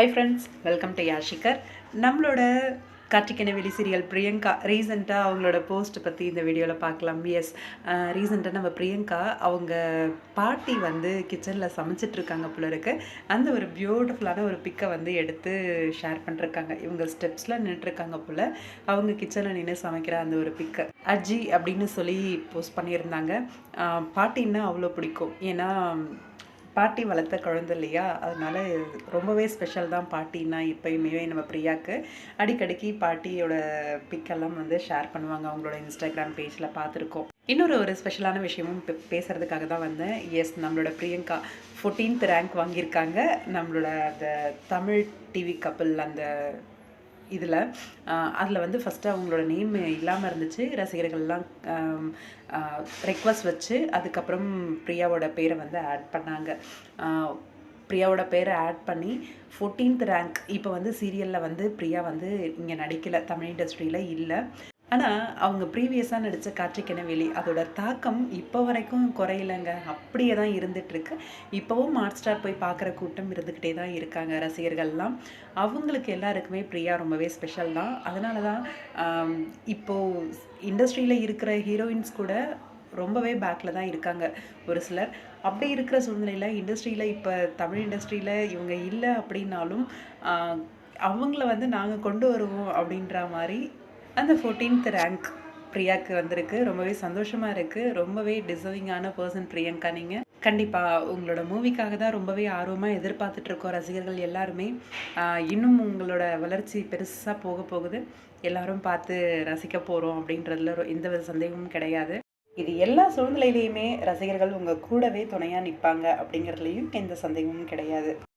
High friends welcome to யாஷிகர் நம்மளோட கார்த்திகேன வெளி சீரியல் பிரியங்கா ரீசெண்டாக அவங்களோட போஸ்ட் பற்றி இந்த வீடியோவில் பார்க்கலாம். எஸ் ரீசெண்டாக நம்ம பிரியங்கா அவங்க பாட்டி வந்து கிச்சனில் சமைச்சிட்ருக்காங்க போல இருக்கு. அந்த ஒரு பியூட்டிஃபுல்லான ஒரு பிக்கை வந்து எடுத்து ஷேர் பண்ணிருக்காங்க. இவங்க ஸ்டெப்ஸில் நின்றுருக்காங்க போல் அவங்க கிச்சனில் நின்று சமைக்கிற அந்த ஒரு பிக்கை அஜி அப்படின்னு சொல்லி போஸ்ட் பண்ணியிருந்தாங்க. பாட்டின்னா அவ்வளோ பிடிக்கும்? ஏன்னா பாட்டி வளர்த்த குழந்தை இல்லையா? அதனால ரொம்பவே ஸ்பெஷல் தான் பாட்டின்னா எப்பயுமே நம்ம பிரியாவுக்கு அடிக்கடிக்கு பாட்டியோட பிக்கெல்லாம் வந்து ஷேர் பண்ணுவாங்க. அவங்களோட இன்ஸ்டாகிராம் பேஜில் பார்த்துருக்கோம். இன்னொரு ஒரு ஸ்பெஷலான விஷயமும் பேசுகிறதுக்காக தான் வந்தேன். எஸ் நம்மளோட பிரியங்கா ஃபோர்டீன்த் ரேங்க் வாங்கியிருக்காங்க. நம்மளோட அந்த தமிழ் டிவி கப்பல் அந்த இதில் அதில் வந்து ஃபஸ்ட்டு அவங்களோட நேம் இல்லாமல் இருந்துச்சு. ரசிகர்கள்லாம் ரெக்வஸ்ட் வச்சு அதுக்கப்புறம் பிரியாவோட பேரை வந்து ஆட் பண்ணாங்க. பிரியாவோட பேரை ஆட் பண்ணி ஃபோர்டீன்த் ரேங்க் இப்போ வந்து சீரியலில் வந்து பிரியா வந்து இங்கே நடிக்கலை தமிழ் இண்டஸ்ட்ரியில் இல்லை. ஆனால் அவங்க ப்ரீவியஸாக நடித்த காற்றுக்கென வெளி அதோட தாக்கம் இப்போ வரைக்கும் குறையிலங்க. அப்படியே தான் இருந்துகிட்ருக்கு இப்போவும் ஹாட் ஸ்டார் போய் பார்க்குற கூட்டம் இருந்துக்கிட்டே தான் இருக்காங்க ரசிகர்கள்லாம். அவங்களுக்கு எல்லாருக்குமே பிரியா ரொம்பவே ஸ்பெஷல் தான். அதனால தான் இப்போது இண்டஸ்ட்ரியில் இருக்கிற ஹீரோயின்ஸ் கூட ரொம்பவே பேக்கில் தான் இருக்காங்க ஒரு சிலர். அப்படி இருக்கிற சூழ்நிலையில் இண்டஸ்ட்ரியில் இப்போ தமிழ் இண்டஸ்ட்ரியில் இவங்க இல்லை அப்படின்னாலும் அவங்கள வந்து நாங்கள் கொண்டு வருவோம் அப்படின்ற மாதிரி அந்த ஃபோர்டீன்த் ரேங்க் பிரியாக்கு வந்திருக்கு. ரொம்பவே சந்தோஷமாக இருக்குது ரொம்பவே டிசர்விங்கான பர்சன் பிரியங்கா நீங்கள் கண்டிப்பாக உங்களோட மூவிக்காக தான் ரொம்பவே ஆர்வமாக எதிர்பார்த்துட்ருக்கோம் ரசிகர்கள் எல்லாருமே. இன்னும் உங்களோட வளர்ச்சி பெருசாக போக போகுது. எல்லாரும் பார்த்து ரசிக்க போகிறோம் அப்படின்றதுல எந்த எந்தவித சந்தேகமும் கிடையாது. இது எல்லா சூழ்நிலையிலையுமே ரசிகர்கள் உங்கள் கூடவே துணையாக நிற்பாங்க அப்படிங்கிறதுலையும் எந்த சந்தேகமும் கிடையாது.